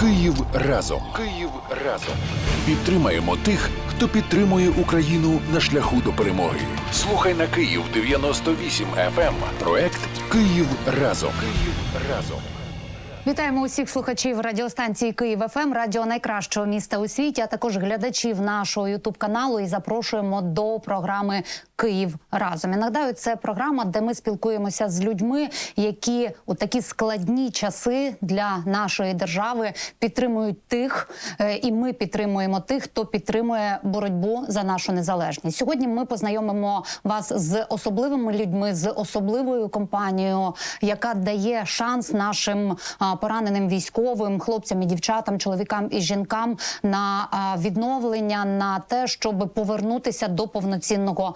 Київ разом. Київ разом. Підтримаємо тих, хто підтримує Україну на шляху до перемоги. Слухай на Київ 98 FM. Проект Київ разом. Київ разом. Вітаємо усіх слухачів радіостанції Київ ФМ, радіо найкращого міста у світі, а також глядачів нашого Ютуб каналу. І запрошуємо до програми Київ разом. І нагадаю, це програма, де ми спілкуємося з людьми, які у такі складні часи для нашої держави підтримують тих, е, і ми підтримуємо тих, хто підтримує боротьбу за нашу незалежність. Сьогодні ми познайомимо вас з особливими людьми, з особливою компанією, яка дає шанс нашим пораненим військовим, хлопцям і дівчатам, чоловікам і жінкам на відновлення, на те, щоб повернутися до повноцінного.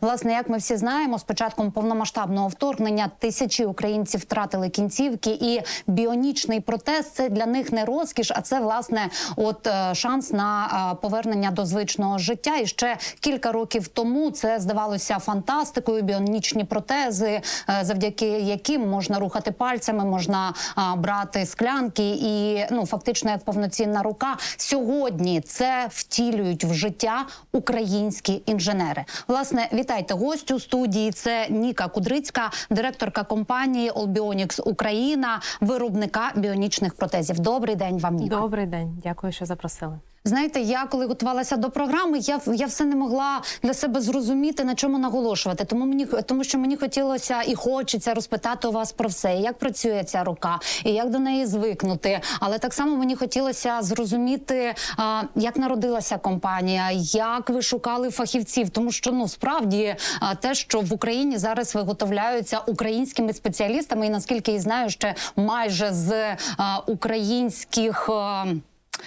Власне, як ми всі знаємо, з початком повномасштабного вторгнення тисячі українців втратили кінцівки, і біонічний протез це для них не розкіш, а це власне от е, шанс на е, повернення до звичного життя. І ще кілька років тому це здавалося фантастикою. Біонічні протези, е, завдяки яким можна рухати пальцями, можна брати склянки, і ну фактично як повноцінна рука. Сьогодні це втілюють в життя українські інженери. Власне, вітайте гостю студії. Це Ніка Кудрицька, директорка компанії Олбіонікс Україна, виробника біонічних протезів. Добрий день вам, Ніка. Добрий день, дякую, що запросили. Знаєте, я коли готувалася до програми, я я все не могла для себе зрозуміти на чому наголошувати. Тому мені тому, що мені хотілося і хочеться розпитати у вас про все, як працює ця рука, і як до неї звикнути. Але так само мені хотілося зрозуміти, а, як народилася компанія, як ви шукали фахівців, тому що ну справді а, те, що в Україні зараз виготовляються українськими спеціалістами, і наскільки я знаю, ще майже з а, українських. А,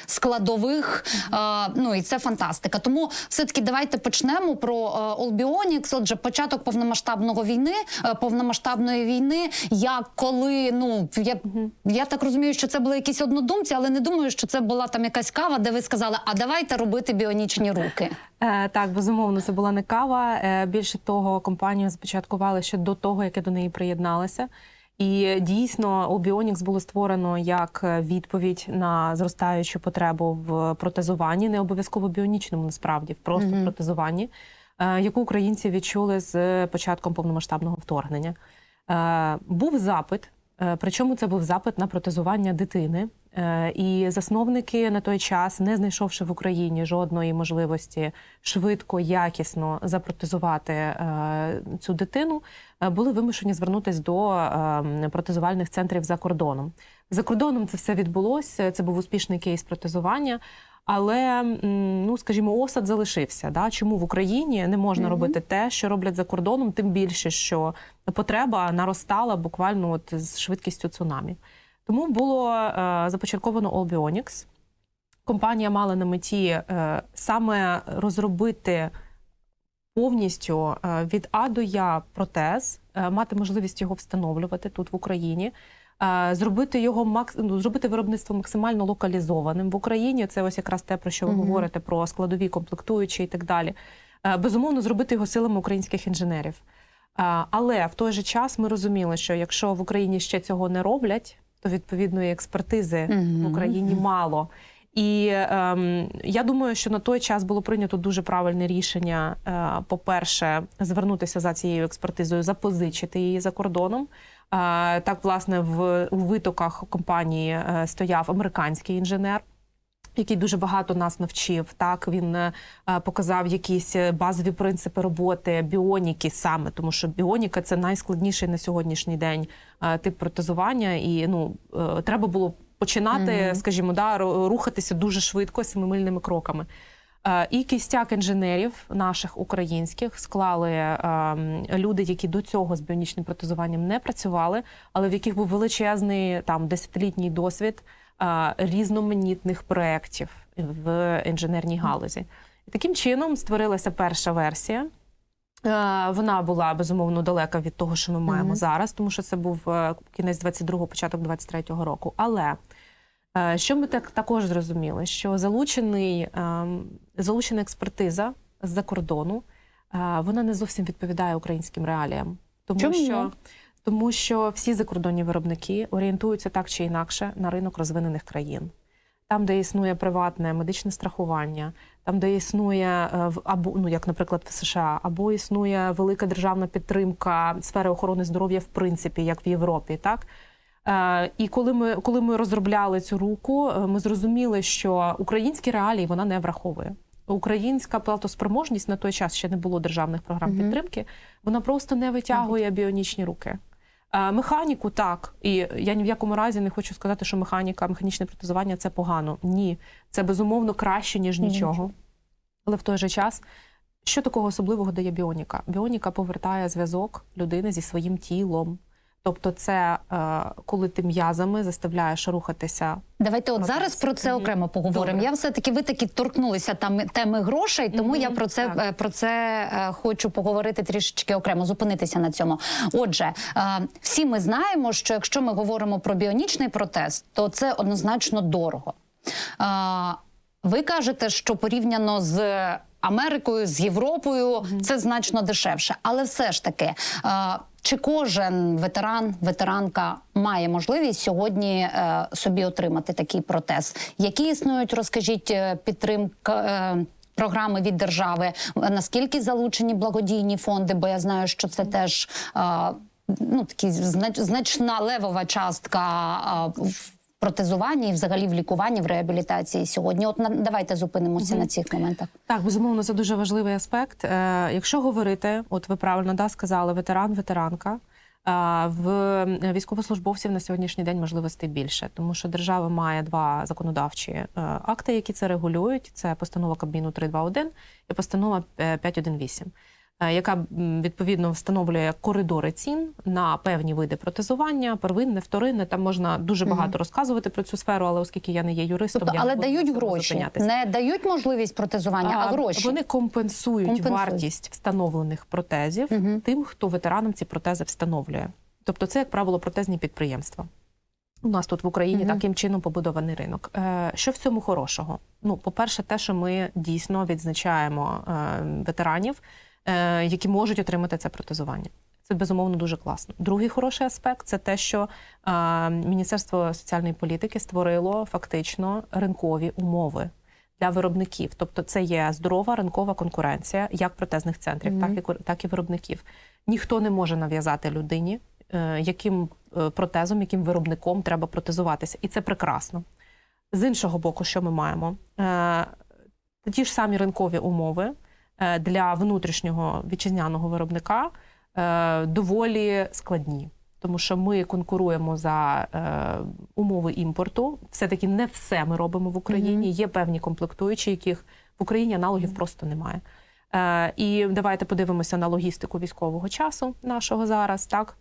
складових. Е, ну і це фантастика. Тому все-таки давайте почнемо про е, Allbionics. Отже, початок повномасштабного війни, е, повномасштабної війни. Як коли ну я, я так розумію, що це були якісь однодумці, але не думаю, що це була там якась кава, де ви сказали, а давайте робити біонічні руки. Е, так, безумовно, це була не кава. Е, більше того, компанію започаткували ще до того, як я до неї приєдналася. І дійсно Обіонікс було створено як відповідь на зростаючу потребу в протезуванні, не обов'язково біонічному, насправді, в просто -hmm. протезуванні, е, яку українці відчули з початком повномасштабного вторгнення. Е, Був запит, е, причому це був запит на протезування дитини. Е, І засновники на той час, не знайшовши в Україні жодної можливості швидко, якісно запротезувати е, цю дитину, е, були вимушені звернутися до е, протезувальних центрів за кордоном. За кордоном це все відбулося. Це був успішний кейс протезування. Але ну скажімо, осад залишився. Да? Чому в Україні не можна Мгм. робити те, що роблять за кордоном, тим більше, що потреба наростала буквально от з швидкістю цунамі. Тому було е, започатковано Allbionics. Компанія мала на меті е, саме розробити повністю е, від А до Я протез, е, мати можливість його встановлювати тут в Україні. е, Зробити його ну, зробити виробництво максимально локалізованим в Україні. Це ось якраз те, про що ви Мгм. говорите, про складові комплектуючі і так далі. Е, Безумовно, зробити його силами українських інженерів. Е, Але в той же час ми розуміли, що якщо в Україні ще цього не роблять, то відповідної експертизи Мгм. в Україні мало. І ем, я думаю, що на той час було прийнято дуже правильне рішення. Е, по-перше, звернутися за цією експертизою, запозичити її за кордоном. Е, так, власне, в у витоках компанії е, стояв американський інженер. Який дуже багато нас навчив, так він е, показав якісь е, базові принципи роботи біоніки саме, тому що біоніка це найскладніший на сьогоднішній день е, тип протезування, і ну треба було починати, Мгм. скажімо, да, рухатися дуже швидко семимильними кроками. І кістяк інженерів наших українських склали люди, які до цього з біонічним протезуванням не працювали, але в яких був величезний там десятилітній досвід різноманітних проєктів в інженерній галузі. І таким чином створилася перша версія. Вона була безумовно далека від того, що ми маємо Мгм. зараз, тому що це був е, кінець 22-го, початок 23-го року. Але е, що ми так також зрозуміли, що залучений, ем, залучена експертиза з-за кордону, е, вона не зовсім відповідає українським реаліям. Тому Чому? що Тому що всі закордонні виробники орієнтуються так чи інакше на ринок розвинених країн. Там, де існує приватне медичне страхування, там, де існує е, або ну як, наприклад, в США, або існує велика державна підтримка сфери охорони здоров'я, в принципі, як в Європі, так. Е, І коли ми, коли ми розробляли цю руку, е, ми зрозуміли, що українські реалії вона не враховує. Українська платоспроможність на той час ще не було державних програм Мгм. підтримки. Вона просто не витягує біонічні руки. Е, Механіку так, і я ні в якому разі не хочу сказати, що механіка, механічне протезування це погано. Ні, це безумовно краще ніж Ні, нічого. нічого. Але в той же час, що такого особливого дає біоніка? Біоніка повертає зв'язок людини зі своїм тілом. Тобто, це е, коли ти м'язами заставляєш рухатися Давайте от зараз про це окремо поговоримо. Добре. Я все таки ви таки торкнулися там теми грошей, тому Мгм, я про це так. е, про це е, хочу поговорити трішечки окремо, зупинитися на цьому. Отже, всі ми знаємо, що якщо ми говоримо про біонічний протез, то це однозначно дорого. Ви кажете, що порівняно з Америкою, з Європою, це значно дешевше. Але все ж таки, е, чи кожен ветеран, ветеранка має можливість сьогодні е, собі отримати такий протез? Які існують, розкажіть, е, підтримка. е, Програми від держави наскільки залучені благодійні фонди? Бо я знаю, що це теж е, ну такі значна левова частка е, протезуванні і взагалі в лікуванні, в реабілітації сьогодні. От на, давайте зупинимося на цих моментах. Так, безумовно, це дуже важливий аспект. Е, якщо говорити, от ви правильно да, сказали, ветеран, ветеранка. е, В військовослужбовців на сьогоднішній день можливостей більше, тому що держава має два законодавчі е, акти, які це регулюють. Це постанова Кабміну 321 і постанова е, 518, е, яка відповідно встановлює коридори цін на певні види протезування, первинне, вторинне. Там можна дуже багато розказувати про цю сферу, але оскільки я не є юристом, Тобто, я але не буду дають гроші, зупинятися. не дають можливість протезування, а, гроші. Вони компенсують, Компенсують. вартість встановлених протезів Мгм. тим, хто ветеранам ці протези встановлює. Тобто, це, як правило, протезні підприємства. У нас тут в Україні Мгм. таким чином побудований ринок. Е, Що в цьому хорошого? Ну, по-перше, те, що ми дійсно відзначаємо е, ветеранів, е, які можуть отримати це протезування. Це безумовно дуже класно. Другий хороший аспект це те, що е, Міністерство соціальної політики створило фактично ринкові умови для виробників. Тобто, це є здорова ринкова конкуренція як протезних центрів, Мгм. так і так і виробників. Ніхто не може нав'язати людині, е, яким е, протезом, яким виробником треба протезуватися, і це прекрасно. З іншого боку, що ми маємо? Е, Ті ж самі ринкові умови е, для внутрішнього вітчизняного виробника е, доволі складні. Тому що ми конкуруємо за е, умови імпорту. Все-таки не все ми робимо в Україні. Мгм. Є певні комплектуючі, яких в Україні аналогів просто немає. Е, і давайте подивимося на логістику військового часу нашого зараз, так.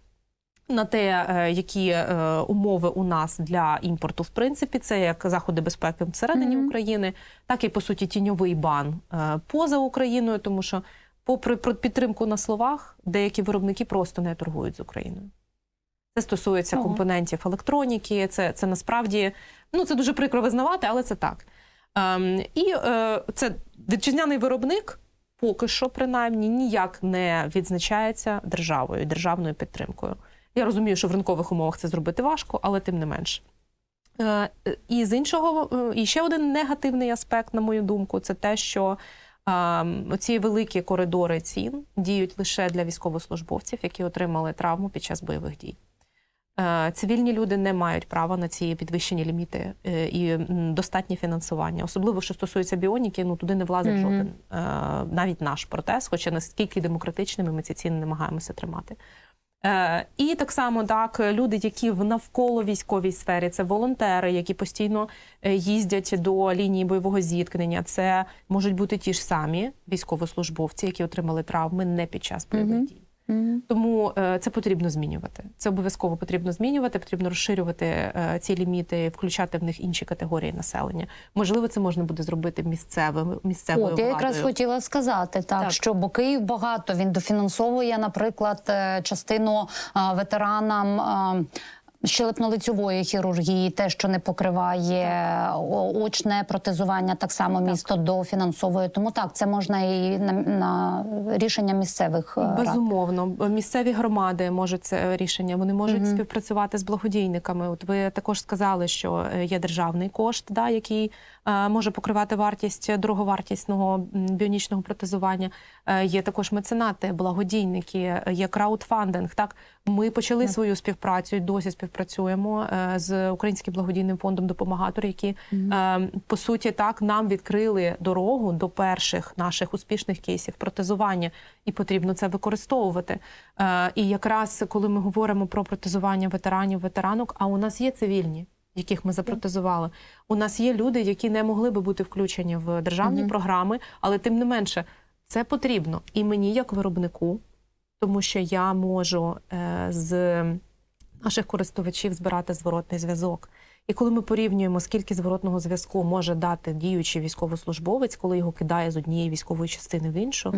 На те, е, які е, умови у нас для імпорту, в принципі, це як заходи безпеки всередині Мгм. України, так і по суті тіньовий бан е, поза Україною, тому що, попри підтримку на словах, деякі виробники просто не торгують з Україною. Це стосується Ого. компонентів електроніки. Це, це насправді ну це дуже прикро визнавати, але це так. Ем, і е, це вітчизняний виробник. Поки що, принаймні, ніяк не відзначається державою, державною підтримкою. Я розумію, що в ринкових умовах це зробити важко, але тим не менш. Е, І з іншого, е, і ще один негативний аспект, на мою думку, це те, що ці великі коридори цін діють лише для військовослужбовців, які отримали травму під час бойових дій. Е, Цивільні люди не мають права на ці підвищені ліміти і достатнє фінансування. Особливо, що стосується біоніки, ну туди не влазить Мгм. жоден, е, навіть наш протез, хоча наскільки демократичними ми ці ціни намагаємося тримати. Е, І так само так люди, які в навколо військовій сфері, це волонтери, які постійно е, їздять до лінії бойового зіткнення. Це можуть бути ті ж самі військовослужбовці, які отримали травми не під час бойових дій. Мгм. Тому е, це потрібно змінювати. Це обов'язково потрібно змінювати. Потрібно розширювати е, ці ліміти, включати в них інші категорії населення. Можливо, це можна буде зробити місцевим місцевою От я якраз хотіла сказати, так, Так. що бо Київ багато він дофінансовує, наприклад, е, частину ветеранам. Щелепно-лицьової хірургії, те, що не покриває очне протезування, так само місто дофінансовує. Тому так, це можна і на, на рішення місцевих е, рад. Безумовно, місцеві громади можуть це рішення. Вони можуть співпрацювати з благодійниками. От ви також сказали, що е, є державний кошт, да, який е, може покривати вартість дороговартісного біонічного протезування. Е, є також меценати, благодійники, е, є краудфандинг. Так ми почали свою співпрацю і досі співпрацюємо е, з українським благодійним фондом допомагатор, які е, по суті так нам відкрили дорогу до перших наших успішних кейсів протезування, і потрібно це використовувати. Е, І якраз коли ми говоримо про протезування ветеранів, ветеранок, а у нас є цивільні. Яких ми запротезували, у нас є люди, які не могли би бути включені в державні програми, але тим не менше це потрібно. І мені, як виробнику, тому що я можу е, з наших користувачів збирати зворотний зв'язок. І коли ми порівнюємо, скільки зворотного зв'язку може дати діючий військовослужбовець, коли його кидає з однієї військової частини в іншу,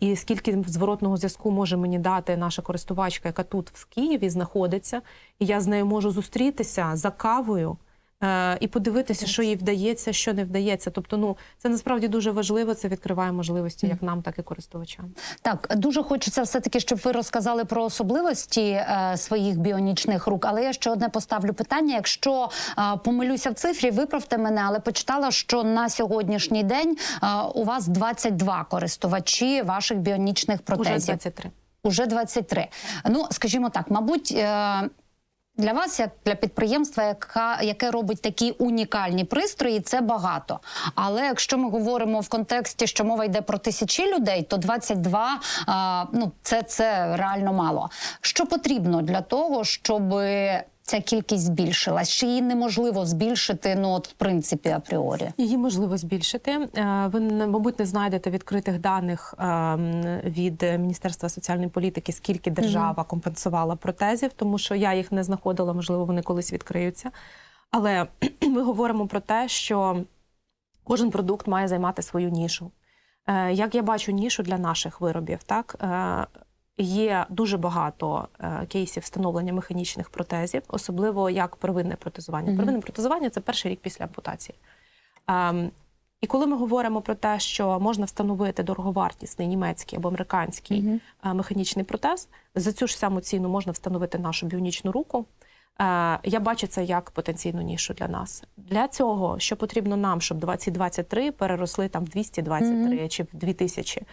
і скільки зворотного зв'язку може мені дати наша користувачка, яка тут в Києві знаходиться, і я з нею можу зустрітися за кавою. Е, І подивитися, що їй вдається, що не вдається. Тобто, ну це насправді дуже важливо. Це відкриває можливості як нам, так і користувачам. Так, дуже хочеться все таки, щоб ви розказали про особливості е, своїх біонічних рук. Але я ще одне поставлю питання. Якщо е, помилюся в цифрі, виправте мене, але почитала, що на сьогоднішній день е, у вас 22 користувачі ваших біонічних Уже протезів. 23. Уже 23. Ну, скажімо так, мабуть. Для вас, як для підприємства, яка, яке робить такі унікальні пристрої, це багато. Але якщо ми говоримо в контексті, що мова йде про тисячі людей, то 22 а, ну, це, це реально мало. Що потрібно для того, щоб ця кількість збільшилась? Чи її неможливо збільшити? Ну, от в принципі, апріорі? Її можливо збільшити. Е, Ви мабуть не знайдете відкритих даних ем, від Міністерства соціальної політики, скільки держава компенсувала протезів, тому що я їх не знаходила. Можливо, вони колись відкриються. Але ми говоримо про те, що кожен продукт має займати свою нішу. Е, Як я бачу нішу для наших виробів, так е, є дуже багато е, кейсів встановлення механічних протезів, особливо як первинне протезування. Первинне протезування це перший рік після ампутації. Ем, І коли ми говоримо про те, що можна встановити дороговартісний німецький або американський е, механічний протез, за цю ж саму ціну можна встановити нашу біонічну руку. Е, Я бачу це як потенційну нішу для нас. Для цього, що потрібно нам, щоб 2023 переросли там в 223 чи в 2000, е,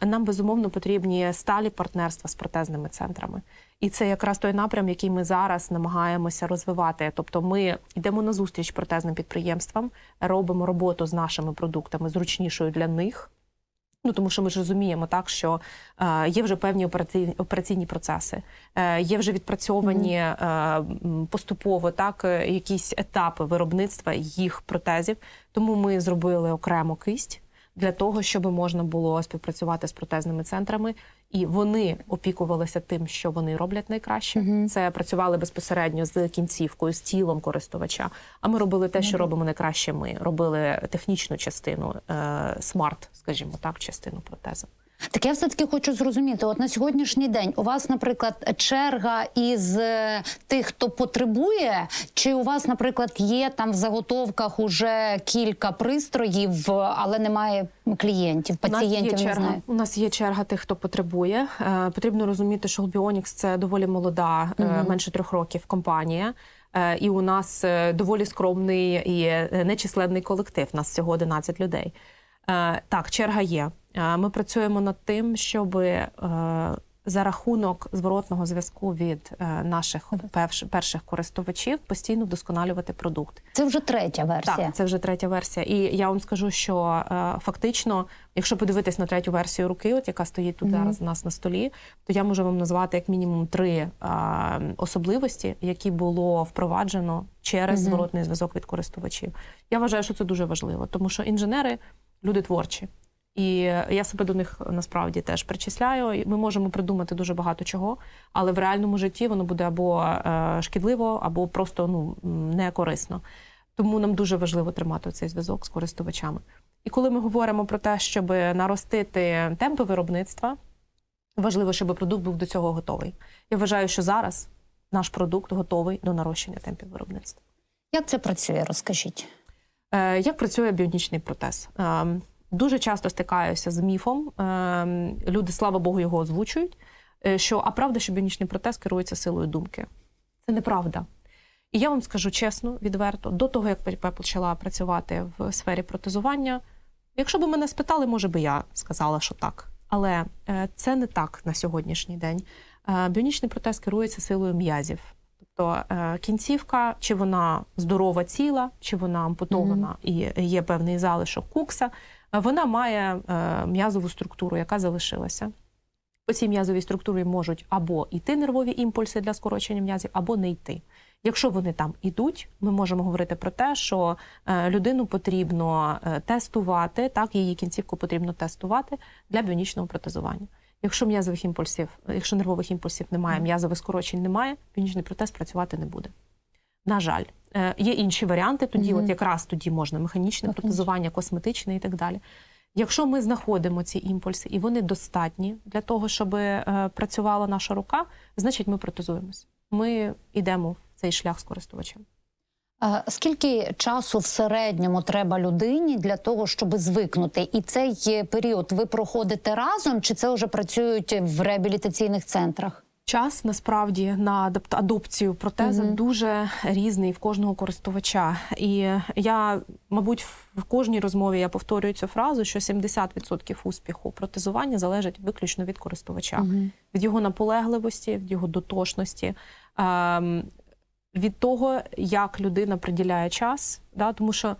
нам безумовно потрібні сталі партнерства з протезними центрами. І це якраз той напрям, який ми зараз намагаємося розвивати. Тобто, ми йдемо на зустріч протезним підприємствам, робимо роботу з нашими продуктами зручнішою для них. Ну тому що ми ж розуміємо так, що е, є вже певні операційні, операційні процеси, е, є вже відпрацьовані е, поступово так е, якісь етапи виробництва їх протезів. Тому ми зробили окремо кисть для того, щоб можна було співпрацювати з протезними центрами, і вони опікувалися тим, що вони роблять найкраще. Це працювали безпосередньо з кінцівкою, з тілом користувача. А ми робили те, що робимо найкраще. Ми робили технічну частину, е, смарт, скажімо так, частину протезу. Так я все таки хочу зрозуміти. От на сьогоднішній день у вас, наприклад, черга із е, тих, хто потребує, чи у вас, наприклад, є там в заготовках уже кілька пристроїв, але немає клієнтів, пацієнтів у нас є не черга. знаю. У нас є черга тих, хто потребує. Е, потрібно розуміти, що Holbionics – це доволі молода, е, менше трьох років компанія. І у нас доволі скромний і нечисленний колектив. Нас всього 11 людей. Так, черга є. Ми працюємо над тим, щоб е, за рахунок зворотного зв'язку від е, наших перших користувачів постійно вдосконалювати продукт. Це вже третя версія. Так, це вже третя версія. І я вам скажу, що е, фактично, якщо подивитись на третю версію руки, от яка стоїть тут зараз у нас на столі, то я можу вам назвати як мінімум три особливості, які було впроваджено через зворотний зв'язок від користувачів. Я вважаю, що це дуже важливо, тому що інженери люди творчі. І я себе до них насправді теж причисляю. Ми можемо придумати дуже багато чого, але в реальному житті воно буде або е, шкідливо, або просто ну не корисно. Тому нам дуже важливо тримати цей зв'язок з користувачами. І коли ми говоримо про те, щоб наростити темпи виробництва, важливо, щоб продукт був до цього готовий. Я вважаю, що зараз наш продукт готовий до нарощення темпів виробництва. Як це працює? Розкажіть. Е, Як працює біонічний протез? Дуже часто стикаюся з міфом. е, Люди, слава Богу, його озвучують. е, Що а правда, що біонічний протез керується силою думки. Це неправда. І я вам скажу чесно, відверто, до того як я почала працювати в сфері протезування, якщо б мене спитали, може би я сказала, що так. Але е, це не так на сьогоднішній день. Е, Біонічний протез керується силою м'язів. Тобто е, кінцівка, чи вона здорова ціла, чи вона ампутована і є певний залишок кукса, е, вона має е, м'язову структуру, яка залишилася. По цій м'язовій структурі можуть або йти нервові імпульси для скорочення м'язів, або не йти. Якщо вони там ідуть, ми можемо говорити про те, що людину потрібно тестувати, так її кінцівку потрібно тестувати для біонічного протезування. Якщо м'язових імпульсів, якщо нервових імпульсів немає, м'язових скорочень немає, біонічний протез працювати не буде. На жаль, Е, є інші варіанти. Тоді, Мгм. от якраз тоді можна механічне Механічне. протезування, косметичне і так далі. Якщо ми знаходимо ці імпульси і вони достатні для того, щоб е, працювала наша рука, значить ми протезуємось. Ми йдемо в цей шлях з користувачем. А Скільки часу в середньому треба людині для того, щоб звикнути? І цей е, період ви проходите разом, чи це вже працюють в реабілітаційних центрах? Час насправді на адопцію протеза Мгм. дуже різний в кожного користувача. І я, мабуть, в кожній розмові я повторюю цю фразу, що 70% успіху протезування залежить виключно від користувача, від його наполегливості, від його дотошності. ем, Від того, як людина приділяє час, да, тому що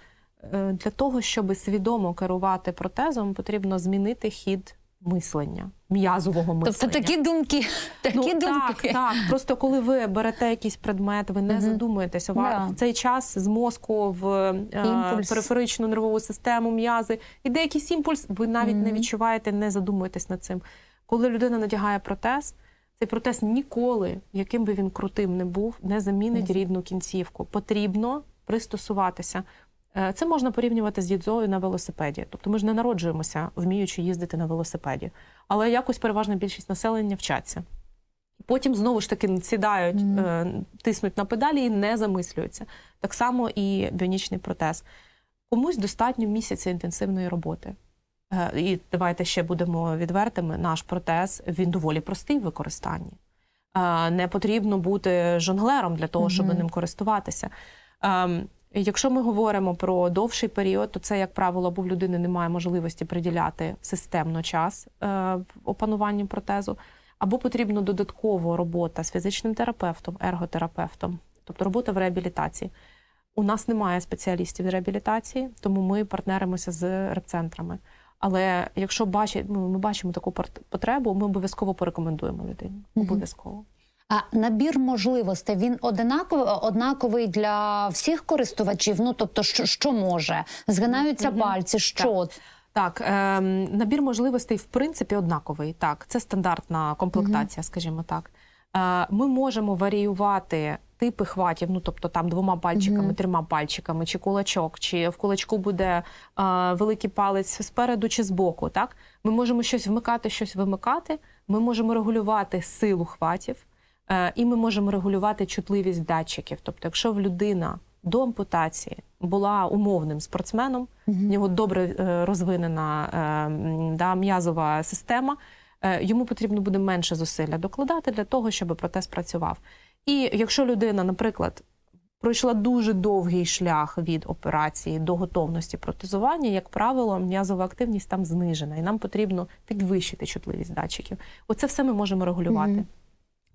е, для того, щоб свідомо керувати протезом, потрібно змінити хід мислення, м'язового мислення. Тобто такі думки, такі Ну, думки. так, так. Просто коли ви берете якийсь предмет, ви не Мгм. задумуєтеся. Да. В цей час з мозку в е, Імпульс. периферичну нервову систему, м'язи. Іде якийсь імпульс, ви навіть не відчуваєте, не задумуєтесь над цим. Коли людина надягає протез, цей протез ніколи, яким би він крутим не був, не замінить Не рідну кінцівку. Потрібно пристосуватися. Е, Це можна порівнювати з їздою на велосипеді. Тобто ми ж не народжуємося, вміючи їздити на велосипеді. Але якось переважна більшість населення вчаться. Потім знову ж таки сідають, е, тиснуть на педалі і не замислюються. Так само і біонічний протез. Комусь достатньо місяця інтенсивної роботи. Е, І давайте ще будемо відвертими. Наш протез він доволі простий в використанні. Е, Не потрібно бути жонглером для того, щоб Мгм. ним користуватися. Ем, Якщо ми говоримо про довший період, то це, як правило, або в людини немає можливості приділяти системно час е, в опануванні протезу, або потрібна додаткова робота з фізичним терапевтом, ерготерапевтом, тобто робота в реабілітації. У нас немає спеціалістів з реабілітації, тому ми партнеримося з репцентрами. Але якщо бачить, ми бачимо таку потребу, ми обов'язково порекомендуємо людині. Обов'язково. А набір можливостей він однаковий, однаковий для всіх користувачів. Ну тобто, що, що може? Згинаються Мгм. пальці, що Так, ем, набір можливостей в принципі однаковий. Так, це стандартна комплектація, скажімо так. Е, ми можемо варіювати типи хватів, ну тобто там двома пальчиками, Мгм. трьома пальчиками, чи кулачок, чи в кулачку буде е, великий палець спереду чи збоку. Так, ми можемо щось вмикати, щось вимикати. Ми можемо регулювати силу хватів, е, і ми можемо регулювати чутливість датчиків. Тобто, якщо в людина до ампутації була умовним спортсменом, в нього добре е, розвинена е, да, м'язова система. е, Йому потрібно буде менше зусилля докладати для того, щоб протез працював. І якщо людина, наприклад, пройшла дуже довгий шлях від операції до готовності протезування, як правило, м'язова активність там знижена, і нам потрібно підвищити чутливість датчиків. Оце все ми можемо регулювати. Мгм.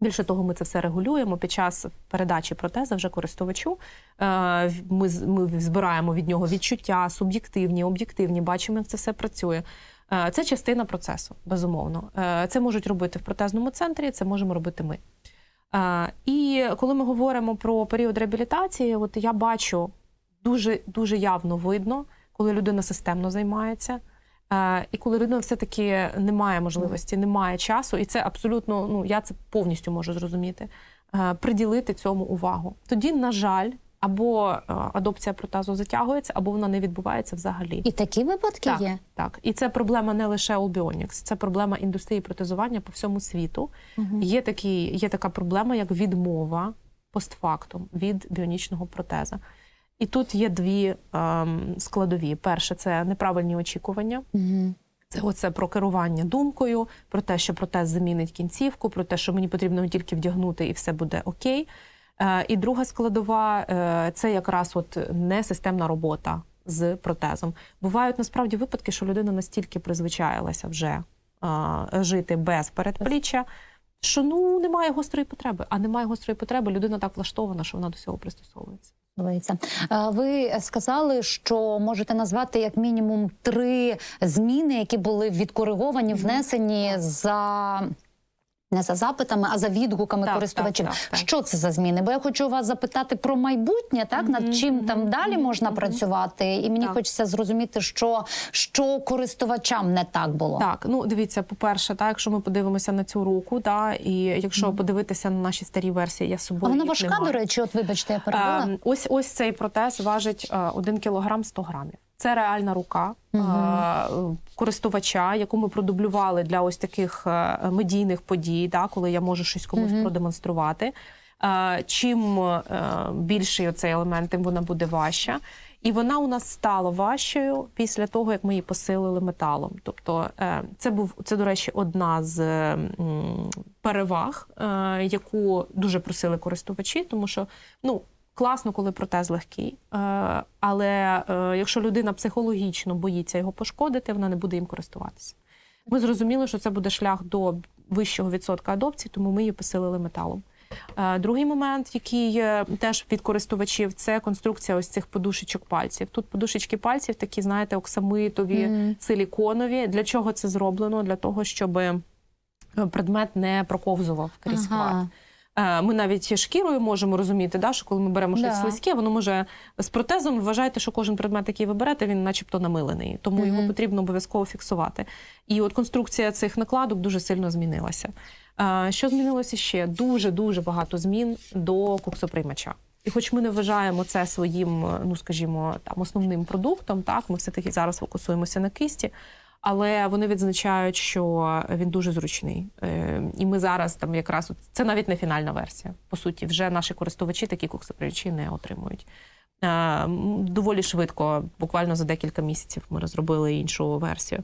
Більше того, ми це все регулюємо під час передачі протеза вже користувачу. Е, Ми, ми збираємо від нього відчуття, суб'єктивні, об'єктивні, бачимо, як це все працює. Е, Це частина процесу, безумовно. Е, Це можуть робити в протезному центрі, це можемо робити ми. Е, І коли ми говоримо про період реабілітації, от я бачу дуже, дуже явно видно, коли людина системно займається. Е, І коли людина все-таки не має можливості, не має часу, і це абсолютно, ну я це повністю можу зрозуміти, е, приділити цьому увагу. Тоді, на жаль, або е, адопція протезу затягується, або вона не відбувається взагалі. І такі випадки Так, є. так. І це проблема не лише Albionics, це проблема індустрії протезування по всьому світу. Є, такі, є така проблема, як відмова постфактум від біонічного протеза. І тут є дві ем, складові: перше це неправильні очікування. Угу. Це оце про керування думкою, про те, що протез замінить кінцівку, про те, що мені потрібно тільки вдягнути і все буде окей. Е, і друга складова е, це якраз от несистемна робота з протезом. Бувають насправді випадки, що людина настільки призвичаїлася вже е, жити без передпліччя, що ну немає гострої потреби. А немає гострої потреби, людина так влаштована, що вона до цього пристосовується. Ви сказали, що можете назвати як мінімум три зміни, які були відкориговані, внесені за. Не за запитами, а за відгуками Так, користувачів. так, так, так. Що це за зміни? Бо я хочу вас запитати про майбутнє, так над Мгм, чим там мгм, далі мгм, можна мгм. працювати, і мені Так. хочеться зрозуміти, що, що користувачам не так було. Так, ну дивіться, по-перше, так, якщо ми подивимося на цю руку, та і якщо подивитися на наші старі версії, я з собою вона важка, не маю. до речі, от вибачте, я перебила. Ем, ось ось цей протез важить 1 кілограм 100 грамів. Це реальна рука е, користувача, яку ми продублювали для ось таких е, медійних подій, да, коли я можу щось комусь Мгм. продемонструвати. Е, Чим більший оцей елемент, тим вона буде важча. І вона у нас стала важчою після того, як ми її посилили металом. Тобто, це був це, до речі, одна з переваг, яку дуже просили користувачі, тому що ну. Класно, коли протез легкий, е, але е, якщо людина психологічно боїться його пошкодити, вона не буде їм користуватися. Ми зрозуміли, що це буде шлях до вищого відсотка адопції, тому ми її посилили металом. Е, Другий момент, який теж від користувачів, це конструкція ось цих подушечок пальців. Тут подушечки пальців такі, знаєте, оксамитові, Мгм. силіконові. Для чого це зроблено? Для того, щоб предмет не проковзував крізь Ага. хват. Е, Ми навіть шкірою можемо розуміти, да, що коли ми беремо щось Да. слизьке, воно може з протезом вважаєте, що кожен предмет, який ви берете, він начебто намилений, тому його потрібно обов'язково фіксувати. І от конструкція цих накладок дуже сильно змінилася. Е, Що змінилося ще? Дуже дуже багато змін до коксоприймача. І хоч ми не вважаємо це своїм, е, ну скажімо, там основним продуктом, так ми все таки зараз фокусуємося на кисті. Але вони відзначають, що він дуже зручний. Е, І ми зараз там якраз це навіть не фінальна версія. По суті, вже наші користувачі такі коксоприймачі не отримують. Е, Доволі швидко, буквально за декілька місяців, ми розробили іншу версію.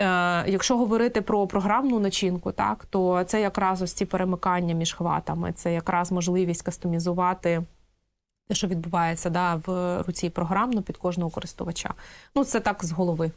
Е, Якщо говорити про програмну начинку, так то це якраз ось ці перемикання між хватами, це якраз можливість кастомізувати те, що відбувається да, в руці програмно під кожного користувача. Ну це так з голови.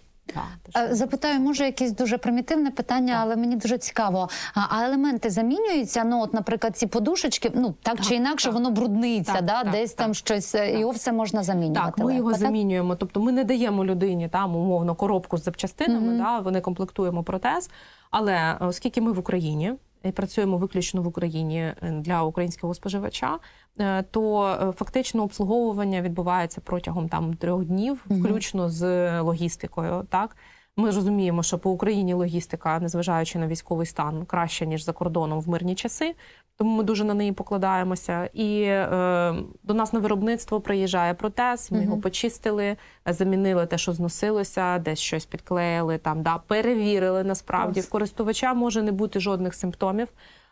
Е, Запитаю, може, якесь дуже примітивне питання, Так. але мені дуже цікаво. А, елементи замінюються? Ну, от, наприклад, ці подушечки, ну так, Так, чи інакше, так. воно брудниться, Так, да? так, десь там так. щось, так. його все можна замінювати. Так, ми його так? замінюємо. Тобто ми не даємо людині там умовно коробку з запчастинами, Мгм. да, вони комплектуємо протез. Але оскільки ми в Україні працюємо виключно в Україні е, для українського споживача, е, то е, фактично обслуговування відбувається протягом там трьох днів, включно з логістикою. Так. Ми розуміємо, що по Україні логістика, незважаючи на військовий стан, краще ніж за кордоном в мирні часи. Тому ми дуже на неї покладаємося. І е, до нас на виробництво приїжджає протез. Ми його почистили, замінили те, що зносилося, десь щось підклеїли, там да перевірили. Насправді в користувача може не бути жодних симптомів.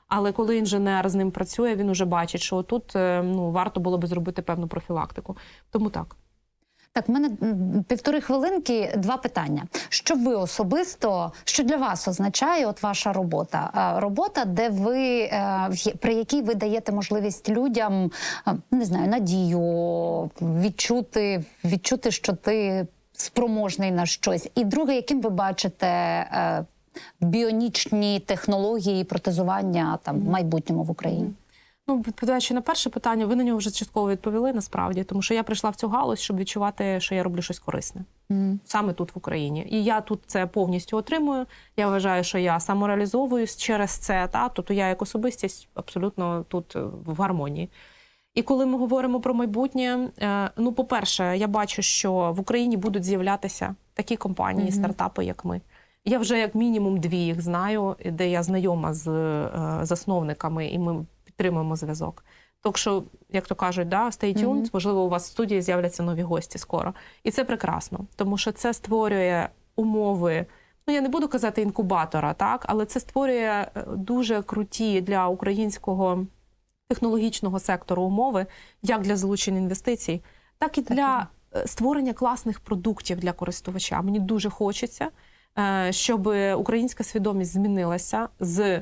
Але коли інженер з ним працює, він уже бачить, що тут е, ну варто було би зробити певну профілактику. Тому так. Так, в мене півтори хвилинки, два питання. Що ви особисто, що для вас означає от ваша робота? Робота, де ви е, при якій ви даєте можливість людям е, не знаю, надію відчути, відчути, що ти спроможний на щось. І друге, яким ви бачите е, біонічні технології протезування там в майбутньому в Україні? Ну, відповідаючи на перше питання, ви на нього вже частково відповіли насправді, тому що я прийшла в цю галузь, щоб відчувати, що я роблю щось корисне. Мгм. саме тут в Україні. І я тут це повністю отримую. Я вважаю, що я самореалізовуюсь через це. Та тобто я як особистість абсолютно тут е, в гармонії. І коли ми говоримо про майбутнє, е, ну, по-перше, я бачу, що в Україні будуть з'являтися такі компанії, Мгм. стартапи, як ми. Я вже як мінімум дві їх знаю, де я знайома з е, засновниками, і ми підтримуємо зв'язок. Так що як то кажуть, да, stay tuned, можливо, у вас в студії з'являться нові гості скоро. І це прекрасно, тому що це створює умови. Ну, я не буду казати інкубатора, так, але це створює е, дуже круті для українського технологічного сектору умови, як для залучення інвестицій, так і для е, створення класних продуктів для користувача. Мені дуже хочеться, е, щоб українська свідомість змінилася з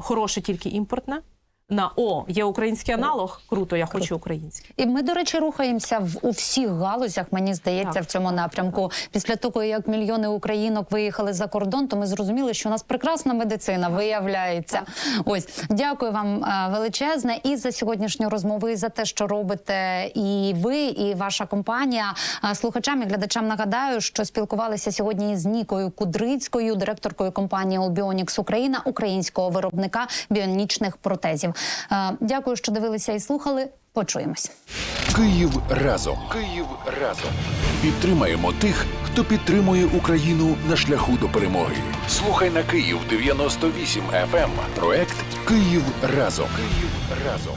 хороше тільки імпортне на о, є український аналог, круто, я хочу український. І ми, до речі, рухаємося в у всіх галузях. Мені здається, Так. в цьому напрямку. Після того, як мільйони українок виїхали за кордон, то ми зрозуміли, що у нас прекрасна медицина виявляється. Ось дякую вам е, величезне і за сьогоднішню розмову, і за те, що робите і ви, і ваша компанія. Е, Слухачам і глядачам нагадаю, що спілкувалися сьогодні з Нікою Кудрицькою, директоркою компанії Allbionics Україна, українського виробника біонічних протезів. Е, Дякую, що дивилися і слухали. Почуємось. Київ разом. Київ разом. Підтримаємо тих, хто підтримує Україну на шляху до перемоги. Слухай на Київ 98 FM. Проект Київ разом. Київ разом.